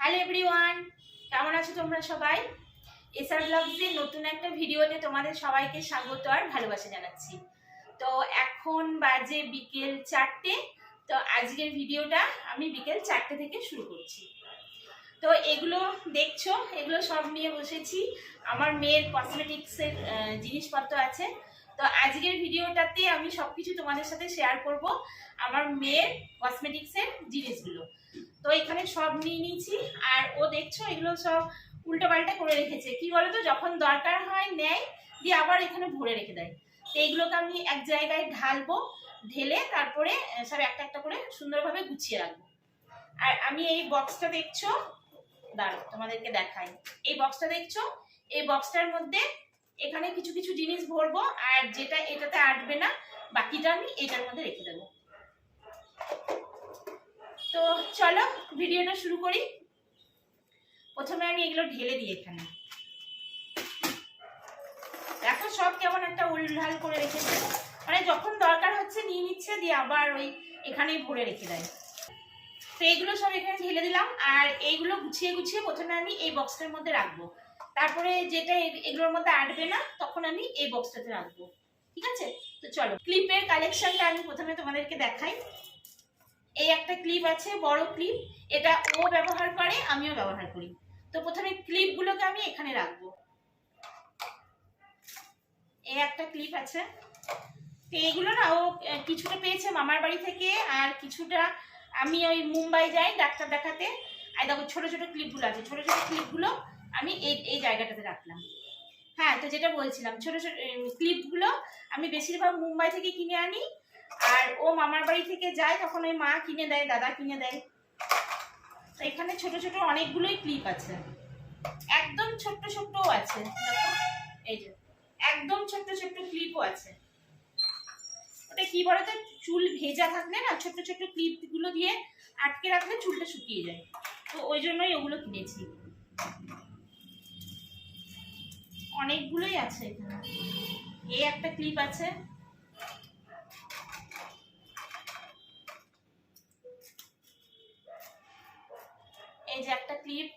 Hello everyone কেমন আছো তোমরা সবাই? নতুন একটা ভিডিওতে তোমাদের সবাইকে স্বাগত আর ভালোবাসা জানাচ্ছি। তো এখন বাজে বিকেল চারটে, তো আজকের ভিডিওটা আমি বিকেল চারটে থেকে শুরু করছি। তো এগুলো দেখছ, এগুলো সব নিয়ে বসেছি। আমার মেয়ের জিনিসপত্র আছে। তো আজকের ভিডিওটাতে আমি সব কিছু তোমাদের সাথে শেয়ার করব আমার মেয়ের কসমেটিক্সের জিনিসগুলো। তো এখানে সব নিয়ে নিয়েছি, আর ও দেখছ এগুলো সব উল্টো পাল্টা করে রেখেছে। কি বলতো, যখন দরকার হয় নেয়, দিয়ে আবার এখানে ভরে রেখে দেয়। তো এইগুলোকে আমি এক জায়গায় ঢালবো, ঢেলে তারপরে সব একটা একটা করে সুন্দরভাবে গুছিয়ে রাখব। আর আমি এই বক্সটা দেখছ? দাঁড়ো তোমাদেরকে দেখাই। এই বক্সটা দেখছ? এই বক্সটার মধ্যে এখানে কিছু কিছু জিনিস ভরবো, আর যেটা এটাতে আটবে না, বাকিটা আমি এটার মধ্যে রেখে দেবো। তো চলো, ভিডিওটা শুরু করি। প্রথমে আমি এগুলো ঢেলে দিই এখানে। দেখো সব কেমন একটা উলঢাল করে রেখেছে। মানে যখন দরকার হচ্ছে নিয়ে নিচ্ছে, দিয়ে আবার ওই এখানেই ভরে রেখে দেয়। তো এইগুলো সব এখানে ঢেলে দিলাম, আর এইগুলো গুছিয়ে গুছিয়ে প্রথমে আমি এই বক্সটার মধ্যে রাখব। তারপরে যেটা এগুলোর মধ্যে আটবে না, তখন আমি এই বক্সটাতে রাখব। ঠিক আছে? তো চলো ক্লিপের কালেকশনটা আমি প্রথমে তোমাদেরকে দেখাই। এই একটা ক্লিপ আছে, বড় ক্লিপ এটা ও ব্যবহার করে, আমিও ব্যবহার করি। তো প্রথমে ক্লিপগুলোকে আমি এখানে রাখব। এই একটা ক্লিপ আছে। তো এইগুলো না, ও কিছুটা পেয়েছে মামার বাড়ি থেকে, আর কিছুটা আমি ওই মুম্বাই যাই ডাক্তার দেখাতে। আর দেখো, ছোটো ছোটো ক্লিপগুলো আছে। ছোটো ছোটো ক্লিপগুলো আমি এই এই জায়গাটাতে রাখলাম। হ্যাঁ তো যেটা বলছিলাম, ছোট ছোট ক্লিপগুলো আমি বেশিরভাগ মুম্বাই থেকে কিনে আনি আর ও মামার বাড়ি থেকে যায়, তখন ওই মা কিনে দেয়, দাদা কিনে দেয়। তো এখানে ছোট ছোট অনেকগুলোই ক্লিপ আছে। একদম ছোট্ট, ছোট্টও আছে এই যে, একদম ছোট্ট ছোট্ট ক্লিপও আছে। ওটা কি বলতো, চুল ভেজা থাকলে না, ছোট্ট ছোট্ট ক্লিপগুলো দিয়ে আটকে রাখলে চুলটা শুকিয়ে যায়। তো ওই জন্যই ওগুলো কিনেছি। অনেকগুলোই আছে এখানে। এই একটা ক্লিপ আছে। এই যে একটা ক্লিপ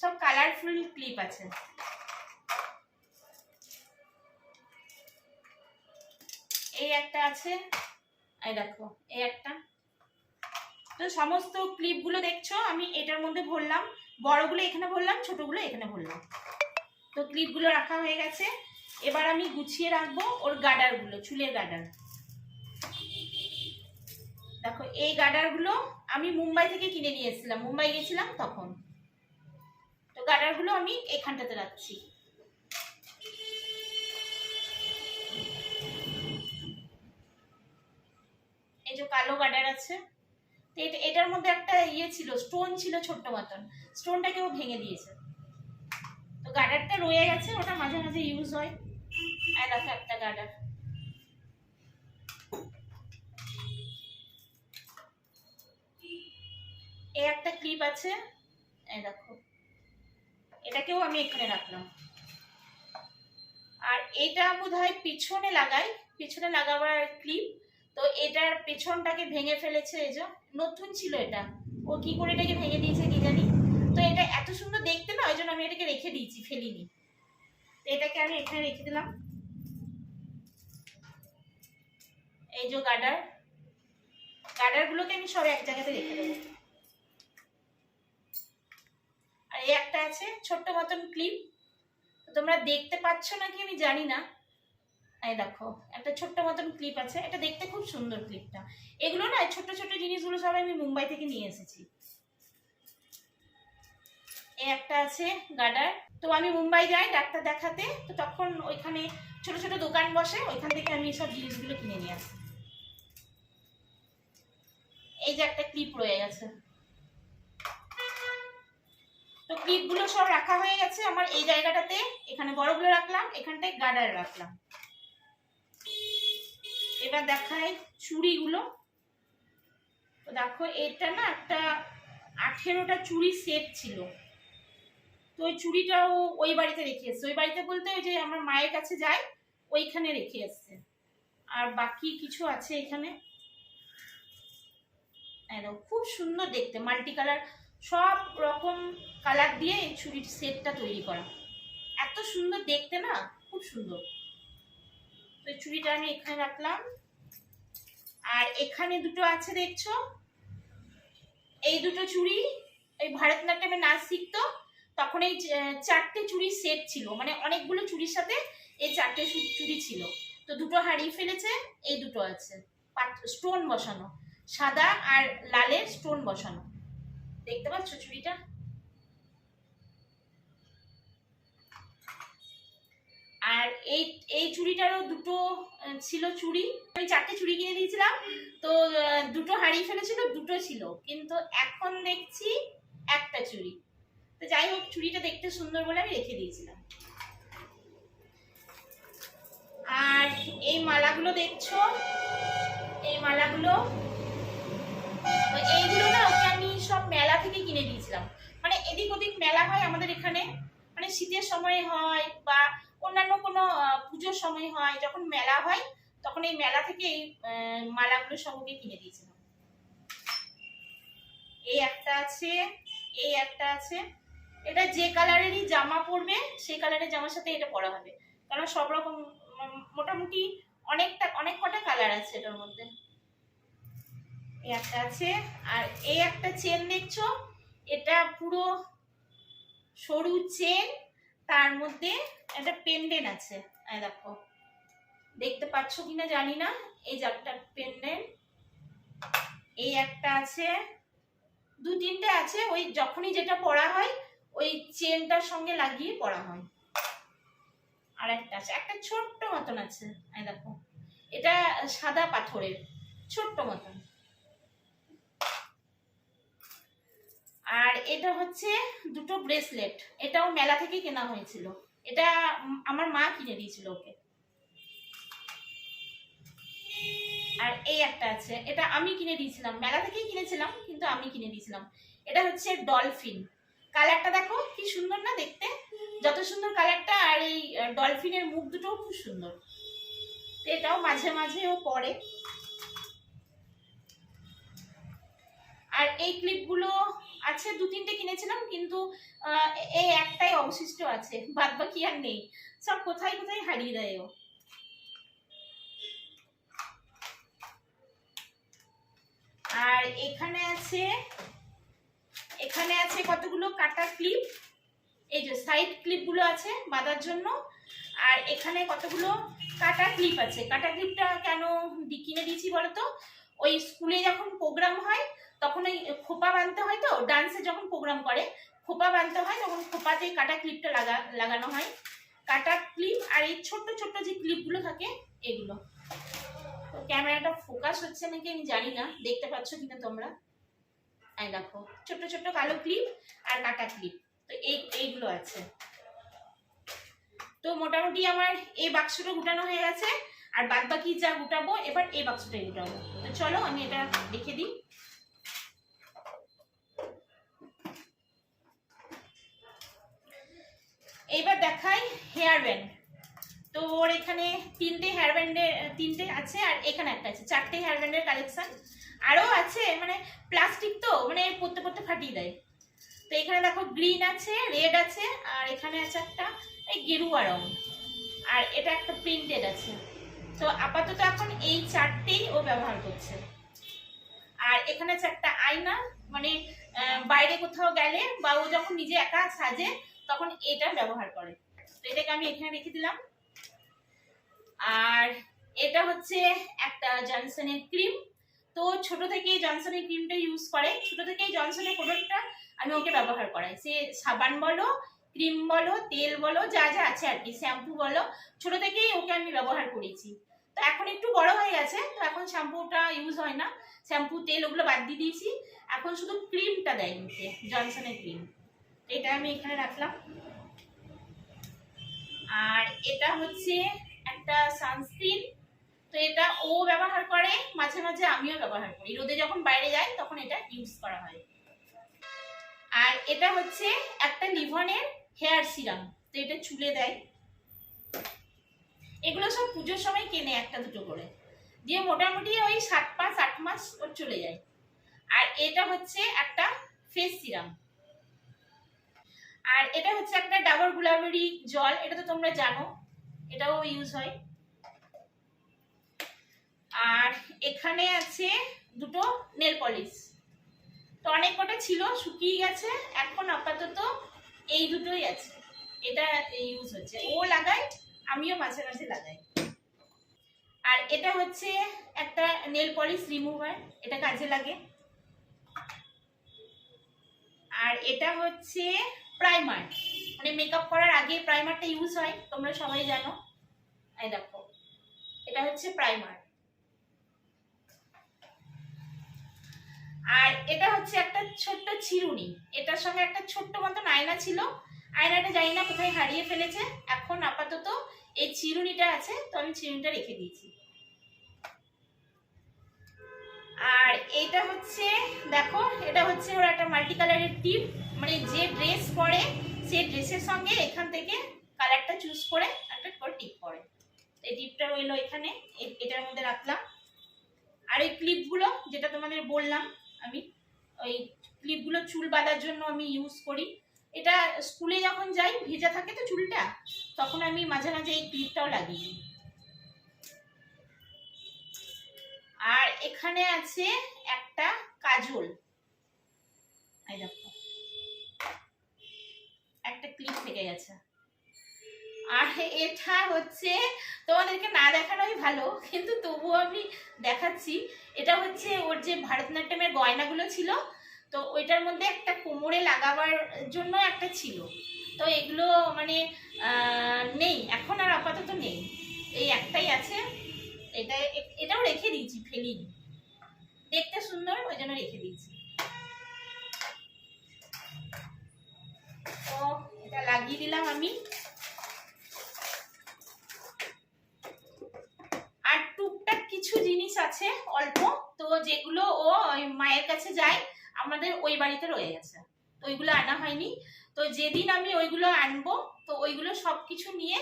সব কালারফুল ক্লিপ আছে। এই একটা আছে। এই দেখো, এই একটা। তো সমস্ত ক্লিপগুলো দেখছ, আমি এটার মধ্যে ভরলাম। বড়গুলো এখানে ভরলাম, ছোটগুলো এখানে ভরলাম। ক্লিপগুলো রাখা হয়ে গেছে। এবার আমি গুছিয়ে রাখব ওর গার্ডারগুলো চুলের গার্ডার দেখো, এই গার্ডারগুলো আমি মুম্বাই থেকে কিনে নিয়ে এসেছিলাম। মুম্বাই গেছিলাম তখন। তো গার্ডারগুলো আমি এখানটাতে রাখছি। এই যে কালো গার্ডার আছে। এটার মধ্যে একটা ইয়ে ছিল, স্টোন ছিল ছোট্ট মতন। স্টোনটাকে ও ভেঙে দিয়েছে। গার্ডারটা রয়ে গেছে, ওটা মাঝে মাঝে ইউজ হয়। আর একটা গার্ডার এই একটা ক্লিপ আছে, এই দেখো। এটাকেও আমি এখানে রাখলাম। আর এটা বোধ হয় পিছনে লাগাই, পিছনে লাগাবার ক্লিপ তো এটার পেছনটাকে ভেঙে ফেলেছে, এই যে। নতুন ছিল এটা। ও কি করে এটাকে ভেঙে দিয়েছে কি জানি তো এটা এত সুন্দর দেখতে না, ওই জন্য আমি এটাকে রেখে দিয়েছি, ফেলিনি। এটাকে আমি এখানে রেখে দিলাম। এই যে গার্ডার, গার্ডারগুলোকে আমি সব এক জায়গাতে রেখে দেবো। আর এই একটা আছে, ছোট্ট মতন ক্লিপ। তোমরা দেখতে পাচ্ছ নাকি আমি জানি না। এই দেখো, একটা ছোট্ট মতন ক্লিপ আছে। এটা দেখতে খুব সুন্দর ক্লিপটা। এগুলো না ছোট ছোট জিনিসগুলো সব আমি মুম্বাই থেকে নিয়ে এসেছি। একটা আছে গার্ডার। তো আমি মুম্বাই যাই ডাক্তার দেখাতে। তো তখন ওইখানে ছোট ছোট দোকান বসে, ওইখান থেকে আমি সব জিনিসগুলো কিনে নিয়ে আসি। এই যে একটা ক্লিপ রয়ে গেছে। তো ক্লিপগুলো সব রাখা হয়ে গেছে আমার এই জায়গাটাতে। এখানে বড়গুলো রাখলাম, এখানটায় গার্ডার রাখলাম। এবার দেখাই চুড়িগুলো। তো দেখো, এটা না একটা আঠেরোটা চুড়ি সেট ছিল। তো ওই চুড়িটাও ওই বাড়িতে রেখে এসছে। ওই বাড়িতে বলতে ওই যে আমার মায়ের কাছে যায়, ওইখানে রেখে এসছে। আর বাকি কিছু আছে এখানে? খুব সুন্দর দেখতে মাল্টি কালার সব রকম কালার দিয়ে এই চুড়ির সেটটা তৈরি করা। এত সুন্দর দেখতে না, খুব সুন্দর। তো এই চুড়িটা আমি এখানে রাখলাম। আর এখানে দুটো আছে দেখছ? এই দুটো চুড়ি, এই ভারতনাট্যমে নাচ শিখতো। তখন এই চারটে চুড়ির সেট ছিল। মানে অনেকগুলো চুড়ির সাথে এই চারটে চুড়ি ছিল। তো দুটো হারিয়ে ফেলেছে, এই দুটো আছে। স্টোন বসানো। সাদা আর লালের স্টোন বসানো। দেখতে পাচ্ছ চুড়িটা? আর এই এই চুড়িটারও দুটো ছিল চুড়ি। আমি চারটে চুড়ি কিনে দিয়েছিলাম। তো দুটো হারিয়ে ফেলেছিল, দুটো ছিল। কিন্তু এখন দেখছি একটা চুড়ি। তো যাই হোক, চুড়িটা দেখতে সুন্দর বলে আমি রেখে দিয়েছিলাম। আর এই মালাগুলো দেখছ? এই মালাগুলো এইগুলো না ওকে আমি সব মেলা থেকে কিনে দিয়েছিলাম। মানে এদিক ওদিক মেলা হয় আমাদের এখানে। মানে শীতের সময় হয় বা অন্যান্য কোনো পুজোর সময় হয়, যখন মেলা হয়, তখন এই মেলা থেকে এই মালাগুলো সব ওকে কিনে দিয়েছিলাম। এই একটা আছে, এই একটা আছে। এটা যে কালারেরই জামা পরবে, সেই কালারের জামার সাথে এটা পরা হবে। কারণ সব রকম মোটামুটি অনেকটা, অনেক কটা কালার আছে এটার মধ্যে। একটা আছে, আর এই একটা চেন দেখছ, এটা পুরো সরু চেন তার মধ্যে একটা পেন্ডেন্ট আছে। দেখো, দেখতে পাচ্ছ কিনা জানি না, এই যে একটা পেন্ডেন্ট এই একটা আছে, দু তিনটে আছে, ওই যখনই যেটা পরা হয় ওই চেনটার সঙ্গে লাগিয়ে পরা হয়। আর একটা আছে, একটা ছোট্ট মতন আছে দেখো। এটা সাদা পাথরের, ছোট্ট মতন। আর এটা হচ্ছে দুটো ব্রেসলেট, এটাও মেলা থেকে কেনা হয়েছিল। এটা আমার মা কিনে দিয়েছিল ওকে। আর এই একটা আছে, এটা আমি কিনে দিয়েছিলাম। মেলা থেকেই কিনেছিলাম, কিন্তু আমি কিনে দিয়েছিলাম। এটা হচ্ছে ডলফিন। কালারটা দেখো, কি সুন্দর না দেখতে? যত সুন্দর কালারটা, আর এই ডলফিনের মুখ দুটোও খুব সুন্দর। এটাও মাঝে মাঝে ও পরে আর এই ক্লিপগুলো আছে, দু তিনটে কিনেছিলাম, কিন্তু এই একটাই অবশিষ্ট আছে বাদ বাকি আর নেই। সব কোথায় কোথায় হারিয়ে দেয় ও। আর এখানে আছে কতগুলো? কাটা ক্লিপ এই যে সাইড ক্লিপগুলো আছে বাঁধার জন্য। আর এখানে কতগুলো কাটা ক্লিপ আছে? কাটা ক্লিপটা কেন কিনে দিয়েছি বলতো? ওই স্কুলে যখন প্রোগ্রাম হয়, তখন ওই খোপা বাঁধতে হয় তো? ডান্সে যখন প্রোগ্রাম করে, খোপা বাঁধতে হয়, তখন খোপাতে কাটা ক্লিপটা লাগা, লাগানো হয়। কাটা ক্লিপ আর এই ছোট্ট ছোট্ট যে ক্লিপগুলো থাকে, এগুলো। তো ক্যামেরাটা ফোকাস হচ্ছে নাকি আমি জানি না। দেখতে পাচ্ছ কিনা তোমরা? এই দেখো, ছোট্ট ছোট্ট কালো ক্লিপ আর কাটা ক্লিপ। তো এই, এইগুলো আছে। তো মোটামুটি আমার এই বাক্সটা গুটানো হয়ে গেছে। আর বাদ বাকি যা গুটাবো, এবার এই বাক্সটাই গুটাবো। তো চলো, আমি এটা রেখে দিই। এইবার দেখাই হেয়ার ব্যান্ড। তো ওর এখানে তিনটে হেয়ার ব্যান্ডের তিনটে আছে আর এখানে একটা আছে, চারটে হেয়ার ব্যান্ডের কালেকশন আরও আছে মানে প্লাস্টিক তো মানে পড়তে পড়তে ফাটিয়ে দেয়। তো এখানে দেখো গ্রিন আছে রেড আছে, আর এখানে আছে একটা, এই গেরুয়া রং আর এটা একটা প্রিন্টেড আছে। তো আপাতত এখন এই চারটেই ও ব্যবহার করছে। আর এখানে আছে একটা আয়না মানে বাইরে কোথাও গেলে বা ও যখন নিজে একা সাজে, তখন এটা ব্যবহার করে। তো এটাকে আমি এখানে রেখে দিলাম। আর এটা হচ্ছে একটা জনসনের ক্রিম তো ছোট থেকেই জনসনের ক্রিমটা ইউজ করে। ছোট থেকেই জনসনের প্রোডাক্টটা আমি ওকে ব্যবহার করাই। সে সাবান বলো ক্রিম বলো, তেল বলো, যা যা আছে আর কি শ্যাম্পু বলো, ছোট থেকেই ওকে আমি ব্যবহার করেছি। তো এখন একটু বড় হয়ে গেছে, তো এখন শ্যাম্পুটা ইউজ হয় না। শ্যাম্পু তেল ওগুলো বাদ দিয়ে দিয়েছি। এখন শুধু ক্রিমটা দেয় মুখে জনসনের ক্রিম এটা আমি এখানে রাখলাম। আর এটা হচ্ছে একটা সানস্ক্রিন তো এটা ও ব্যবহার করে, মাঝে মাঝে আমিও ব্যবহার করি। রোদে যখন বাইরে যাই, তখন এটা ইউজ করা হয়। আর এটা হচ্ছে একটা লিভনের হেয়ার সিরাম তো এটা চুলে দেয়। এগুলো সব পুজোর সময় কেনে একটা দুটো করে। দিয়ে মোটামুটি ওই সাত মাস, আট মাস ওর চলে যায়। আর এটা হচ্ছে একটা ফেস সিরাম আর এটা হচ্ছে একটা ডাবর গুলাবেরি জল, এটা তো তোমরা জানো। এটাও ইউজ হয়। আর এখানে আছে দুটো নেল পলিশ তো অনেক কটা ছিল, শুকিয়ে গেছে। এখন আপাতত এই দুটোই আছে। এটা ইউজ হচ্ছে। ও লাগায় আমিও মাঝে মাঝে লাগাই। আর এটা হচ্ছে একটা নেল পলিশ রিমুভার এটা কাজে লাগে। আর এটা হচ্ছে প্রাইমার মানে মেকআপ করার আগে প্রাইমারটা ইউজ হয়, তোমরা সবাই জানো। এই দেখো, এটা হচ্ছে প্রাইমার আর এটা হচ্ছে একটা ছোট্ট চিরুনি এটার সঙ্গে একটা ছোট্ট মতন আয়না ছিল। আয়নাটা জানি না কোথায় হারিয়ে ফেলেছে। এখন আপাতত এই চিরুনিটা আছে, তো আমি চিরুনিটা রেখে দিয়েছি। আর এটা হচ্ছে, দেখো, এটা হচ্ছে ওর একটা মাল্টি কালারের টিপ মানে যে ড্রেস পরে সে ড্রেসের সঙ্গে এখান থেকে কালারটা চুজ করে একটা করে টিপ করে এই টিপটা রইল এখানে এটার মধ্যে রাখলাম। আর ওই ক্লিপগুলো যেটা তোমাদের বললাম, আমি, ওই ক্লিপগুলো চুল বাঁধার জন্য আমি ইউজ করি। এটা স্কুলে যখন যাই, ভেজা থাকে তো চুলটা, তখন আমি মাঝে মাঝে এই ক্লিপটাও লাগিয়ে দিই। আর এখানে আছে একটা কাজল। এই দেখো। ক্লিপ থেকে গেছে। আর এটা হচ্ছে তোমাদেরকে না দেখানোই ভালো, কিন্তু তবুও আমি দেখাচ্ছি। এটা হচ্ছে ওর যে ভারতনাট্যমের গয়নাগুলো ছিল, তো ওইটার মধ্যে একটা কোমরে লাগাবার জন্য একটা ছিল। তো এগুলো মানে নেই, এখন আর আপাতত নেই। এই একটাই আছে। এটা, এটাও রেখে দিয়েছি, ফেলিনি। দেখতে সুন্দর, ওই জন্য রেখে দিয়েছি। দিলাম আমি। আর টুকটাক কিছু জিনিস আছে অল্প, তো যেগুলো ও মায়ের কাছে যায়, আমাদের ওই বাড়িতে রয়ে গেছে। তো ওইগুলো আনা হয়নি। তো যেদিন আমি ওইগুলো আনব, তো ওইগুলো সব কিছু নিয়ে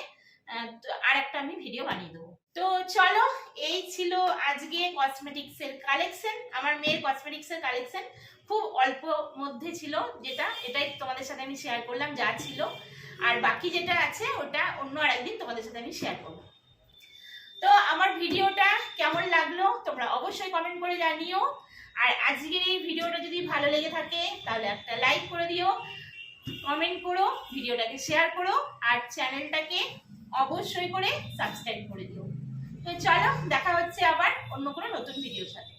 আর একটা আমি ভিডিও বানিয়ে দেবো। তো চলো, এই ছিল আজকে কসমেটিক্সের কালেকশন আমার মেয়ের কসমেটিক্সের কালেকশন খুব অল্প মধ্যে ছিল যেটা, এটাই তোমাদের সাথে আমি শেয়ার করলাম, যা ছিল। আর বাকি যেটা আছে, ওটা অন্য আরেকদিন তোমাদের সাথে আমি শেয়ার করব। তো আমার ভিডিওটা কেমন লাগল, তোমরা অবশ্যই কমেন্ট করে জানিও। আর আজকের এই ভিডিওটা যদি ভালো লেগে থাকে, তাহলে একটা লাইক করে দিও কমেন্ট করো, ভিডিওটাকে শেয়ার করো, আর চ্যানেলটাকে অবশ্যই করে সাবস্ক্রাইব করে দিও। তো চলো, দেখা হচ্ছে আবার অন্য কোনো নতুন ভিডিওর সাথে।